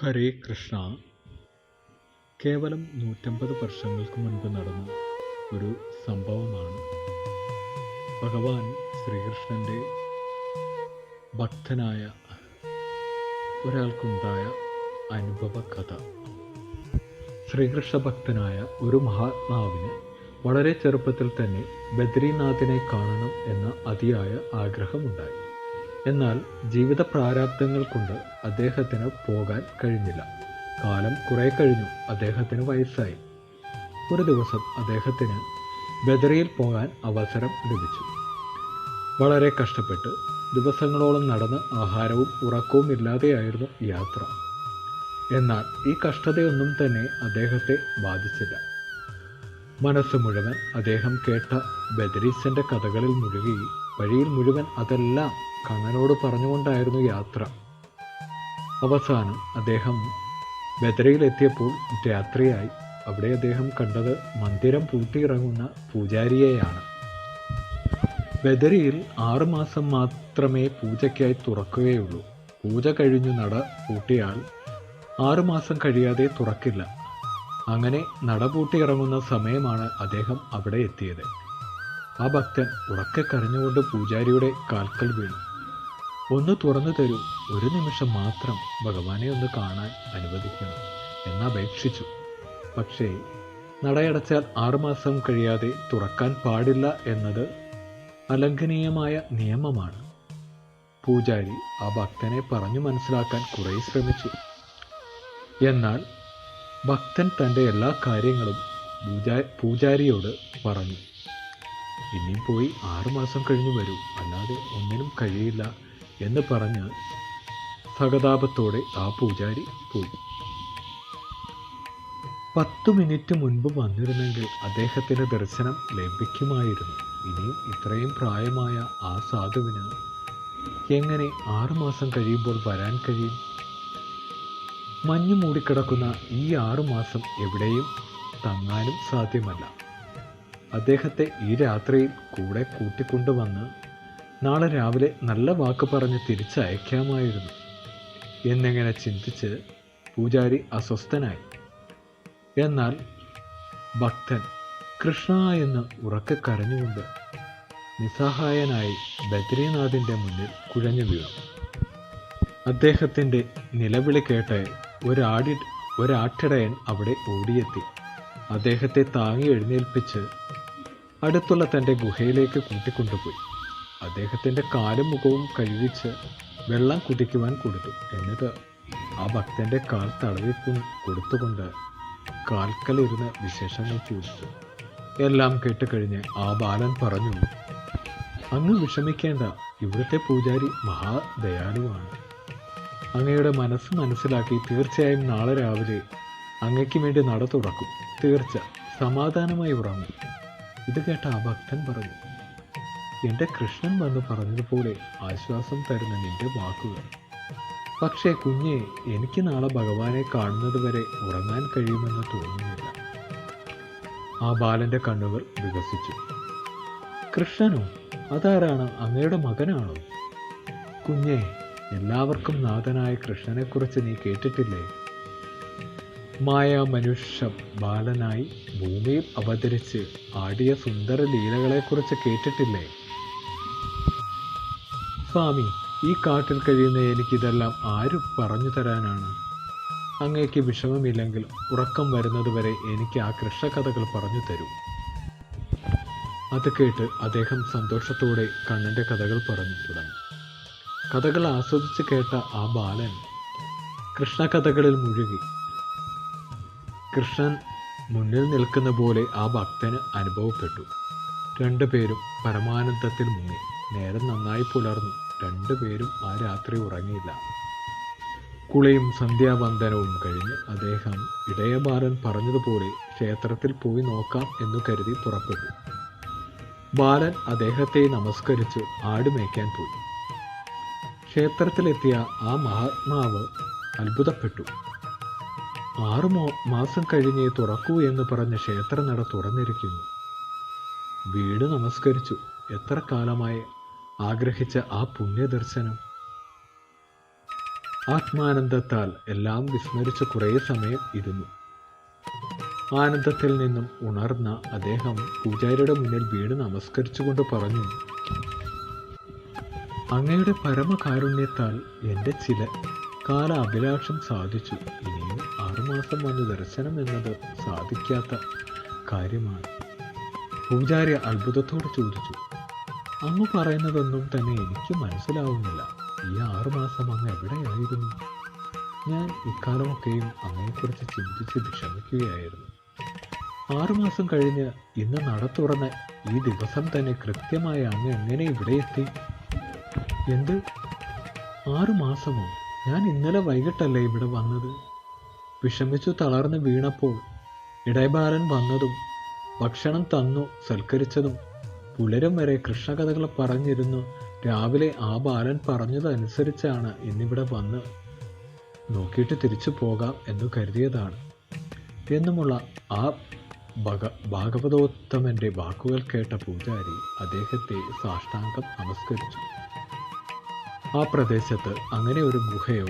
ഹരേ കൃഷ്ണ. കേവലം നൂറ്റമ്പത് വർഷങ്ങൾക്ക് മുൻപ് നടന്ന ഒരു സംഭവമാണ്. ഭഗവാൻ ശ്രീകൃഷ്ണന്റെ ഭക്തനായ ഒരാൾക്കുണ്ടായ അനുഭവ കഥ ശ്രീകൃഷ്ണ ഭക്തനായ ഒരു മഹാത്മാവിന് വളരെ ചെറുപ്പത്തിൽ തന്നെ ബദ്രീനാഥിനെ കാണണം എന്ന അതിയായ ആഗ്രഹമുണ്ടായി. എന്നാൽ ജീവിത പ്രാരാബ്ദങ്ങൾ കൊണ്ട് അദ്ദേഹത്തിന് പോകാൻ കഴിഞ്ഞില്ല. കാലം കുറെ കഴിഞ്ഞു അദ്ദേഹത്തിന് വയസ്സായി. ഒരു ദിവസം അദ്ദേഹത്തിന് ബദറിയിൽ പോകാൻ അവസരം ലഭിച്ചു. വളരെ കഷ്ടപ്പെട്ട് ദിവസങ്ങളോളം നടന്ന് ആഹാരവും ഉറക്കവും ഇല്ലാതെയായിരുന്നു യാത്ര. എന്നാൽ ഈ കഷ്ടതയൊന്നും തന്നെ അദ്ദേഹത്തെ ബാധിച്ചില്ല. മനസ്സ് മുഴുവൻ അദ്ദേഹം കേട്ട ബദരീസിന്റെ കഥകളിൽ മുഴുകി വഴിയിൽ മുഴുവൻ അതെല്ലാം കണ്ണനോട് പറഞ്ഞുകൊണ്ടായിരുന്നു യാത്ര. അവസാനം അദ്ദേഹം ബദരയിലെത്തിയപ്പോൾ രാത്രിയായി. അവിടെ അദ്ദേഹം കണ്ടത് മന്ദിരം പൂട്ടിയിറങ്ങുന്ന പൂജാരിയെയാണ്. ബദരിയിൽ ആറുമാസം മാത്രമേ പൂജയ്ക്കായി തുറക്കുകയുള്ളൂ. പൂജ കഴിഞ്ഞു നട പൂട്ടിയാൽ ആറുമാസം കഴിയാതെ തുറക്കില്ല. അങ്ങനെ നട പൂട്ടിയിറങ്ങുന്ന സമയമാണ് അദ്ദേഹം അവിടെ എത്തിയത്. ആ ഭക്തൻ ഉറക്കെ കരഞ്ഞുകൊണ്ട് പൂജാരിയുടെ കാൽക്കൽ വീണു. ഒന്ന് തുറന്നു തരൂ. ഒരു നിമിഷം മാത്രം ഭഗവാനെ ഒന്ന് കാണാൻ അനുവദിക്കണം. എന്നപേക്ഷിച്ചു പക്ഷേ നടയടച്ചാൽ ആറുമാസം കഴിയാതെ തുറക്കാൻ പാടില്ല എന്നത് അലംഘനീയമായ നിയമമാണ്. പൂജാരി ആ ഭക്തനെ പറഞ്ഞു മനസ്സിലാക്കാൻ കുറെ ശ്രമിച്ചു. എന്നാൽ ഭക്തൻ തന്റെ എല്ലാ കാര്യങ്ങളും പൂജാ പൂജാരിയോട് പറഞ്ഞു. ഇനിയും പോയി ആറുമാസം കഴിഞ്ഞു വരൂ. അല്ലാതെ ഒന്നിനും കഴിയില്ല. എന്ന് പറഞ്ഞ് സഹതാപത്തോടെ ആ പൂജാരി പോയി. പത്തു മിനിറ്റ് മുൻപ് വന്നിരുന്നെങ്കിൽ അദ്ദേഹത്തിന് ദർശനം ലഭിക്കുമായിരുന്നു. ഇനിയും ഇത്രയും പ്രായമായ ആ സാധുവിന് എങ്ങനെ ആറുമാസം കഴിയുമ്പോൾ വരാൻ കഴിയും? മഞ്ഞു മൂടിക്കിടക്കുന്ന ഈ ആറുമാസം എവിടെയും തങ്ങാനും സാധ്യമല്ല. അദ്ദേഹത്തെ ഈ രാത്രിയിൽ കൂടെ കൂട്ടിക്കൊണ്ടുവന്ന് നാളെ രാവിലെ നല്ല വാക്ക് പറഞ്ഞ് തിരിച്ചയക്കാമായിരുന്നു. എന്നിങ്ങനെ ചിന്തിച്ച് പൂജാരി അസ്വസ്ഥനായി. എന്നാൽ ഭക്തൻ കൃഷ്ണ എന്ന് ഉറക്കെ കരഞ്ഞുകൊണ്ട് നിസ്സഹായനായി ബദ്രീനാഥിന്റെ മുന്നിൽ കുഴഞ്ഞു വീണു. അദ്ദേഹത്തിന്റെ നിലവിളി കേട്ട് ഒരാടി ഒരാട്ടിടയൻ അവിടെ ഓടിയെത്തി. അദ്ദേഹത്തെ താങ്ങി എഴുന്നേൽപ്പിച്ച് അടുത്തുള്ള തന്റെ ഗുഹയിലേക്ക് കൂട്ടിക്കൊണ്ടുപോയി. അദ്ദേഹത്തിന്റെ കാലും മുഖവും കഴുകിച്ച് വെള്ളം കുടിക്കുവാൻ കൊടുത്തു. എന്നിട്ട് ആ ഭക്തന്റെ കാൽ തടവി കൊടുത്തുകൊണ്ട് കാൽക്കലിരുന്ന് വിശേഷങ്ങൾ ചോദിച്ചു. എല്ലാം കേട്ടുകഴിഞ്ഞ് ആ ബാലൻ പറഞ്ഞു അങ്ങ് വിഷമിക്കേണ്ട. ഇവിടുത്തെ പൂജാരി മഹാദയാലുവാണ്. അങ്ങയുടെ മനസ്സ് മനസ്സിലാക്കി തീർച്ചയായും നാളെ രാവിലെ അങ്ങയ്ക്ക് വേണ്ടി നട തുറക്കും. തീർച്ച. സമാധാനമായി ഉറങ്ങും. ഇത് കേട്ട ആ ഭക്തൻ പറഞ്ഞു എന്റെ കൃഷ്ണൻ വന്ന് പറഞ്ഞതുപോലെ ആശ്വാസം തരുന്ന നിന്റെ വാക്കുകൾ. പക്ഷേ കുഞ്ഞെ എനിക്ക് നാളെ ഭഗവാനെ കാണുന്നത് വരെ ഉറങ്ങാൻ കഴിയുമെന്ന് തോന്നുന്നില്ല. ആ ബാലന്റെ കണ്ണുകൾ വികസിച്ചു. കൃഷ്ണനോ അതാരാണ് അങ്ങയുടെ മകനാണോ? കുഞ്ഞെ എല്ലാവർക്കും നാഥനായ കൃഷ്ണനെക്കുറിച്ച് നീ കേട്ടിട്ടില്ലേ? മായ മനുഷ്യ ബാലനായി ഭൂമിയിൽ അവതരിച്ച് ആടിയ സുന്ദര ലീലകളെക്കുറിച്ച് കേട്ടിട്ടില്ലേ? സ്വാമി ഈ കാട്ടിൽ കഴിയുന്ന എനിക്കിതെല്ലാം ആരും പറഞ്ഞു തരാനാണ്. അങ്ങേക്ക് വിഷമമില്ലെങ്കിൽ ഉറക്കം വരുന്നതുവരെ എനിക്ക് ആ കൃഷ്ണകഥകൾ പറഞ്ഞു തരൂ. അത് കേട്ട് അദ്ദേഹം സന്തോഷത്തോടെ കണ്ണന്റെ കഥകൾ പറഞ്ഞു തുടങ്ങി. കഥകൾ ആസ്വദിച്ച് കേട്ട ആ ബാലൻ കൃഷ്ണകഥകളിൽ മുഴുകി. കൃഷ്ണൻ മുന്നിൽ നിൽക്കുന്ന പോലെ ആ ഭക്തന് അനുഭവപ്പെട്ടു. രണ്ടുപേരും പരമാനന്ദത്തിൽ മുങ്ങി. നേരം നന്നായി പുലർന്നു. രണ്ടുപേരും ആ രാത്രി ഉറങ്ങിയില്ല. കുളിയും സന്ധ്യാവന്ദനവും കഴിഞ്ഞ് അദ്ദേഹം ഇടയബാലൻ പറഞ്ഞതുപോലെ ക്ഷേത്രത്തിൽ പോയി നോക്കാം എന്നു കരുതി പുറപ്പെട്ടു. ബാലൻ അദ്ദേഹത്തെ നമസ്കരിച്ച് ആടുമേക്കാൻ പോയി. ക്ഷേത്രത്തിലെത്തിയ ആ മഹാത്മാവ് അത്ഭുതപ്പെട്ടു. ആറു മാസം കഴിഞ്ഞേ തുറക്കൂ എന്ന് പറഞ്ഞ് ക്ഷേത്രനട തുറന്നിരിക്കുന്നു. വീട് നമസ്കരിച്ചു. എത്ര കാലമായി ആഗ്രഹിച്ച ആ പുണ്യദർശനം. ആത്മാനന്ദത്താൽ എല്ലാം വിസ്മരിച്ച് കുറേ സമയം ഇരുന്നു. ആനന്ദത്തിൽ നിന്നും ഉണർന്ന അദ്ദേഹം പൂജാരിയുടെ മുന്നിൽ വീട് നമസ്കരിച്ചുകൊണ്ട് പറഞ്ഞു അങ്ങയുടെ പരമകാരുണ്യത്താൽ എന്റെ ചില കാല അഭിലാഷം സാധിച്ചു. ഇനിയും ആറുമാസം വന്ന് ദർശനം എന്നത് സാധിക്കാത്ത കാര്യമാണ്. പൂജാരി അത്ഭുതത്തോടെ ചോദിച്ചു അങ്ങ് പറയുന്നതൊന്നും തന്നെ എനിക്ക് മനസ്സിലാവുന്നില്ല. ഈ ആറുമാസം അങ്ങ് എവിടെയായിരുന്നു? ഞാൻ ഇക്കാലമൊക്കെയും അങ്ങയെക്കുറിച്ച് ചിന്തിച്ച് വിഷമിക്കുകയായിരുന്നു. ആറുമാസം കഴിഞ്ഞ് ഇന്ന് നട തുറന്ന ഈ ദിവസം തന്നെ കൃത്യമായി അങ്ങ് എങ്ങനെ ഇവിടെ എത്തി? എന്ത്? ആറുമാസമോ ഞാൻ ഇന്നലെ വൈകിട്ടല്ലേ ഇവിടെ വന്നത്? വിഷമിച്ചു തളർന്ന് വീണപ്പോൾ ഇടയബാലൻ വന്നതും ഭക്ഷണം തന്നു സൽക്കരിച്ചതും പുലരും വരെ കൃഷ്ണകഥകൾ പറഞ്ഞിരുന്നു. രാവിലെ ആ ബാലൻ പറഞ്ഞതനുസരിച്ചാണ് ഇന്നിവിടെ വന്ന് നോക്കിയിട്ട് തിരിച്ചു പോകാം എന്ന് കരുതിയതാണ്. എന്നുമുള്ള ആ ഭഗ ഭാഗവതോത്തമന്റെ വാക്കുകൾ കേട്ട പൂജാരി അദ്ദേഹത്തെ സാഷ്ടാംഗം നമസ്കരിച്ചു. ആ പ്രദേശത്ത് അങ്ങനെ ഒരു ഗുഹയോ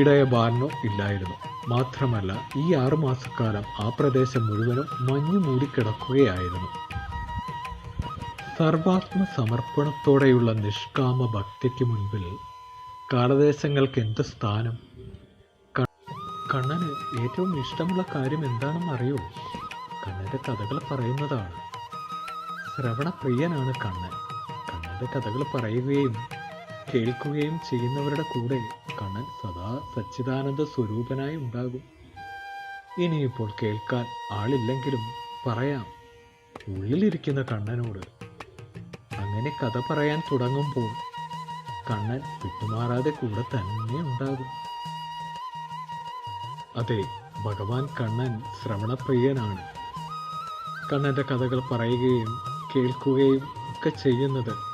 ഇടയ ബാലനോ ഇല്ലായിരുന്നു. മാത്രമല്ല ഈ ആറുമാസക്കാലം ആ പ്രദേശം മുഴുവനും മഞ്ഞു മൂടിക്കിടക്കുകയായിരുന്നു. സർവാത്മ സമർപ്പണത്തോടെയുള്ള നിഷ്കാമ ഭക്തിക്ക് മുൻപിൽ കാലദേശങ്ങൾക്ക് എന്ത് സ്ഥാനം? കണ്ണന് ഏറ്റവും ഇഷ്ടമുള്ള കാര്യം എന്താണെന്ന് അറിയോ? കണ്ണന്റെ കഥകൾ പറയുന്നതാണ്. ശ്രവണപ്രിയനാണ് കണ്ണൻ. കണ്ണന്റെ കഥകൾ പറയുകയും കേൾക്കുകയും ചെയ്യുന്നവരുടെ കൂടെ കണ്ണൻ സദാ സച്ചിദാനന്ദ സ്വരൂപനായി ഉണ്ടാകും. ഇനിയിപ്പോൾ കേൾക്കാൻ ആളില്ലെങ്കിലും പറയാം. ഉള്ളിലിരിക്കുന്ന കണ്ണനോട്. അങ്ങനെ കഥ പറയാൻ തുടങ്ങുമ്പോൾ കണ്ണൻ വിട്ടുമാറാതെ കൂടെ തന്നെ ഉണ്ടാകും. അതെ ഭഗവാൻ കണ്ണൻ ശ്രവണപ്രിയനാണ്. കണ്ണന്റെ കഥകൾ പറയുകയും കേൾക്കുകയും ഒക്കെ ചെയ്യുന്നത്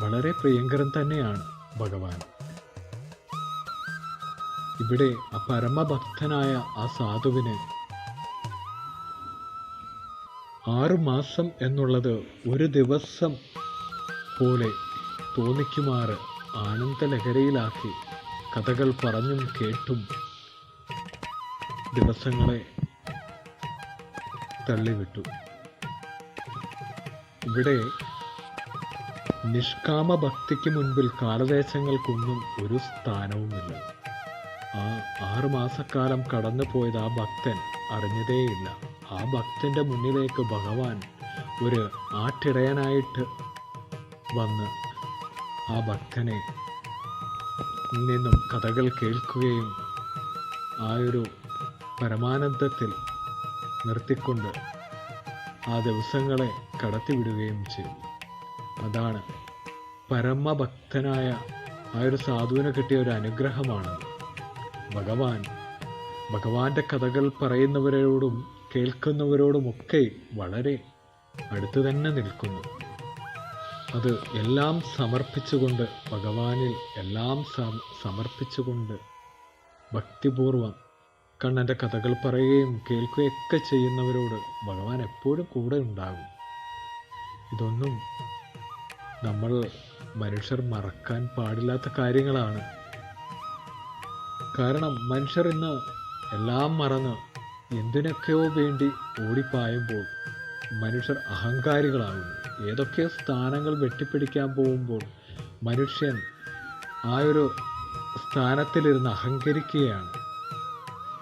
വളരെ പ്രിയങ്കരൻ തന്നെയാണ് ഭഗവാൻ. ഇവിടെ ആ പരമഭക്തനായ ആ സാധുവിന് ആറു മാസം എന്നുള്ളത് ഒരു ദിവസം പോലെ തോന്നിക്കുമാറ് ആനന്ദലഹരയിലാക്കി കഥകൾ പറഞ്ഞും കേട്ടും ദിവസങ്ങളെ തള്ളിവിട്ടു. ഇവിടെ നിഷ്കാമ ഭക്തിക്ക് മുൻപിൽ കാലദേശങ്ങൾക്കൊന്നും ഒരു സ്ഥാനവുമില്ല. ആ ആറുമാസക്കാലം കടന്നു പോയത് ആ ഭക്തൻ അറിഞ്ഞതേയില്ല. ആ ഭക്തന്റെ മുന്നിലേക്ക് ഭഗവാൻ ഒരു ആട്ടിടയനായിട്ട് വന്ന് ആ ഭക്തനെ നിന്നും കഥകൾ കേൾക്കുകയും ആ ഒരു പരമാനന്ദത്തിൽ നിർത്തിക്കൊണ്ട് ആ ദിവസങ്ങളെ കടത്തിവിടുകയും ചെയ്തു. അതാണ് പരമഭക്തനായ ആ ഒരു സാധുവിനെ കിട്ടിയ ഒരു അനുഗ്രഹമാണ്. ഭഗവാൻ ഭഗവാന്റെ കഥകൾ പറയുന്നവരോടും കേൾക്കുന്നവരോടുമൊക്കെ വളരെ അടുത്തു തന്നെ നിൽക്കുന്നു. അത് എല്ലാം സമർപ്പിച്ചുകൊണ്ട് ഭഗവാനിൽ എല്ലാം സമർപ്പിച്ചുകൊണ്ട് ഭക്തിപൂർവം കണ്ണന്റെ കഥകൾ പറയുകയും കേൾക്കുകയൊക്കെ ചെയ്യുന്നവരോട് ഭഗവാൻ എപ്പോഴും കൂടെ ഉണ്ടാകും. ഇതൊന്നും നമ്മൾ മനുഷ്യർ മറക്കാൻ പാടില്ലാത്ത കാര്യങ്ങളാണ്. കാരണം മനുഷ്യർ ഇന്ന് എല്ലാം മറന്ന് എന്തിനൊക്കെയോ വേണ്ടി ഓടിപ്പായുമ്പോൾ മനുഷ്യർ അഹങ്കാരികളാകുന്നു. ഏതൊക്കെ സ്ഥാനങ്ങൾ വെട്ടിപ്പിടിക്കാൻ പോകുമ്പോൾ മനുഷ്യൻ ആ ഒരു സ്ഥാനത്തിലിരുന്ന് അഹങ്കരിക്കുകയാണ്.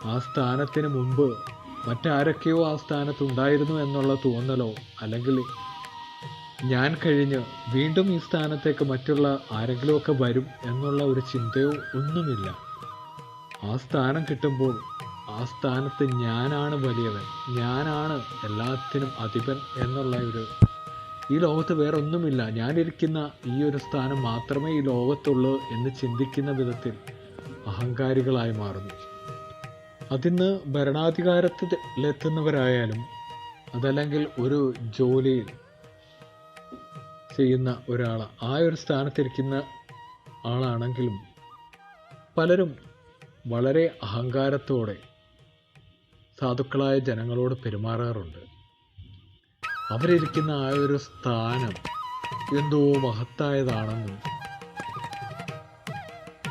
ആ സ്ഥാനത്തിന് മുമ്പ് മറ്റാരൊക്കെയോ ആ സ്ഥാനത്ത് ഉണ്ടായിരുന്നു എന്നുള്ള തോന്നലോ അല്ലെങ്കിൽ ഞാൻ കഴിഞ്ഞ് വീണ്ടും ഈ സ്ഥാനത്തേക്ക് മറ്റുള്ള ആരെങ്കിലുമൊക്കെ വരും എന്നുള്ള ഒരു ചിന്തയോ ഒന്നുമില്ല. ആ സ്ഥാനം കിട്ടുമ്പോൾ ആ സ്ഥാനത്ത് ഞാനാണ് വലിയവൻ. ഞാനാണ് എല്ലാത്തിനും അധിപൻ എന്നുള്ള ഒരു ഈ ലോകത്ത് വേറെ ഒന്നുമില്ല ഞാനിരിക്കുന്ന ഈ ഒരു സ്ഥാനം മാത്രമേ ഈ ലോകത്തുള്ളൂ എന്ന് ചിന്തിക്കുന്ന വിധത്തിൽ അഹങ്കാരികളായി മാറുന്നു. അതിന്ന് ഭരണാധികാരത്തിലെത്തുന്നവരായാലും അതല്ലെങ്കിൽ ഒരു ജോലിയിൽ ചെയ്യുന്ന ഒരാൾ ആ ഒരു സ്ഥാനത്തിരിക്കുന്ന ആളാണെങ്കിലും പലരും വളരെ അഹങ്കാരത്തോടെ സാധുക്കളായ ജനങ്ങളോട് പെരുമാറാറുണ്ട്. അവരിരിക്കുന്ന ആ ഒരു സ്ഥാനം എന്തോ മഹത്തായതാണെന്നും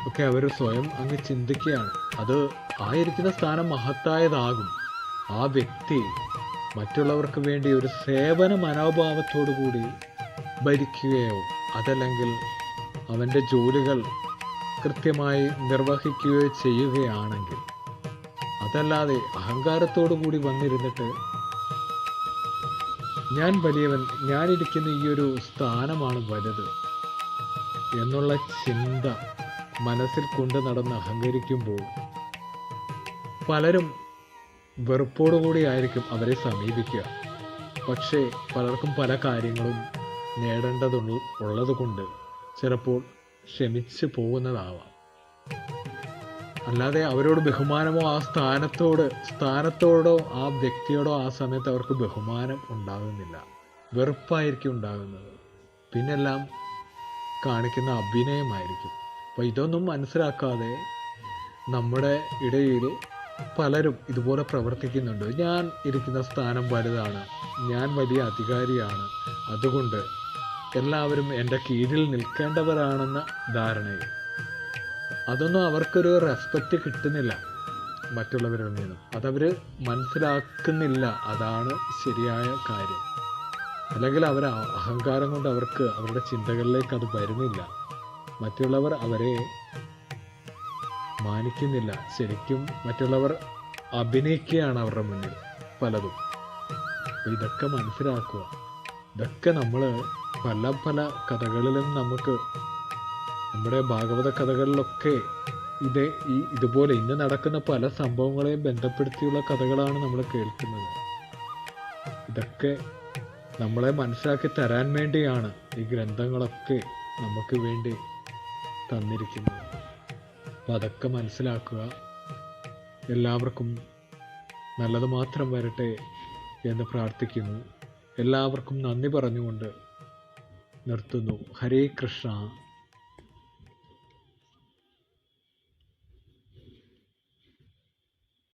ഒക്കെ അവർ സ്വയം അങ്ങ് ചിന്തിക്കുകയാണ്. അത് ആയിരിക്കുന്ന സ്ഥാനം മഹത്തായതാകും. ആ വ്യക്തി മറ്റുള്ളവർക്ക് വേണ്ടി ഒരു സേവന മനോഭാവത്തോടു കൂടി ഭരിക്കുകയോ അതല്ലെങ്കിൽ അവന്റെ ജോലികൾ കൃത്യമായി നിർവഹിക്കുകയോ ചെയ്യുകയാണെങ്കിൽ അതല്ലാതെ അഹങ്കാരത്തോടു കൂടി വന്നിരുന്നിട്ട് ഞാൻ വലിയവൻ ഞാനിരിക്കുന്ന ഈ ഒരു സ്ഥാനമാണ് വലുത് എന്നുള്ള ചിന്ത മനസ്സിൽ കൊണ്ട് നടന്ന് അഹങ്കരിക്കുമ്പോൾ പലരും വെറുപ്പോടുകൂടി ആയിരിക്കും അവരെ സമീപിക്കുക. പക്ഷേ പലർക്കും പല കാര്യങ്ങളും നേടേണ്ടതുള്ള ഉള്ളതുകൊണ്ട് ചിലപ്പോൾ ക്ഷമിച്ച് പോകുന്നതാവാം. അല്ലാതെ അവരോട് ബഹുമാനമോ ആ സ്ഥാനത്തോട് സ്ഥാനത്തോടോ ആ വ്യക്തിയോടോ ആ സമയത്ത് അവർക്ക് ബഹുമാനം ഉണ്ടാകുന്നില്ല. വെറുപ്പായിരിക്കും ഉണ്ടാകുന്നത്. പിന്നെല്ലാം കാണിക്കുന്ന അഭിനയമായിരിക്കും. അപ്പോൾ ഇതൊന്നും മനസ്സിലാക്കാതെ നമ്മുടെ ഇടയിൽ പലരും ഇതുപോലെ പ്രവർത്തിക്കുന്നുണ്ട്. ഞാൻ ഇരിക്കുന്ന സ്ഥാനം വലുതാണ്. ഞാൻ വലിയ അധികാരിയാണ്. അതുകൊണ്ട് എല്ലാവരും എന്റെ കീഴിൽ നിൽക്കേണ്ടവരാണെന്ന ധാരണയിൽ. അതൊന്നും അവർക്കൊരു റെസ്പെക്റ്റ് കിട്ടുന്നില്ല മറ്റുള്ളവരിൽ നിന്നും. അതവർ മനസ്സിലാക്കുന്നില്ല. അതാണ് ശരിയായ കാര്യം. അല്ലെങ്കിൽ അവർ അഹങ്കാരം കൊണ്ട് അവർക്ക് അവരുടെ ചിന്തകളിലേക്ക് അത് വരുന്നില്ല. മറ്റുള്ളവർ അവരെ മാനിക്കുന്നില്ല. ശരിക്കും മറ്റുള്ളവർ അഭിനയിക്കുകയാണ് അവരുടെ മുന്നിൽ പലതും. ഇതൊക്കെ മനസ്സിലാക്കുക. ഇതൊക്കെ നമ്മൾ പല പല കഥകളിലും നമുക്ക് നമ്മുടെ ഭാഗവത കഥകളിലൊക്കെ ഇതേ ഈ ഇതുപോലെ ഇന്ന് നടക്കുന്ന പല സംഭവങ്ങളെയും ബന്ധപ്പെടുത്തിയുള്ള കഥകളാണ് നമ്മൾ കേൾക്കുന്നത്. ഇതൊക്കെ നമ്മളെ മനസ്സിലാക്കി തരാൻ വേണ്ടിയാണ് ഈ ഗ്രന്ഥങ്ങളൊക്കെ നമുക്ക് വേണ്ടി തന്നിരിക്കുന്നത്. അപ്പം അതൊക്കെ മനസ്സിലാക്കുക. എല്ലാവർക്കും നല്ലത് മാത്രം വരട്ടെ എന്ന് പ്രാർത്ഥിക്കുന്നു. എല്ലാവർക്കും നന്ദി പറഞ്ഞുകൊണ്ട് നിർത്തുന്നു. ഹരേ കൃഷ്ണ.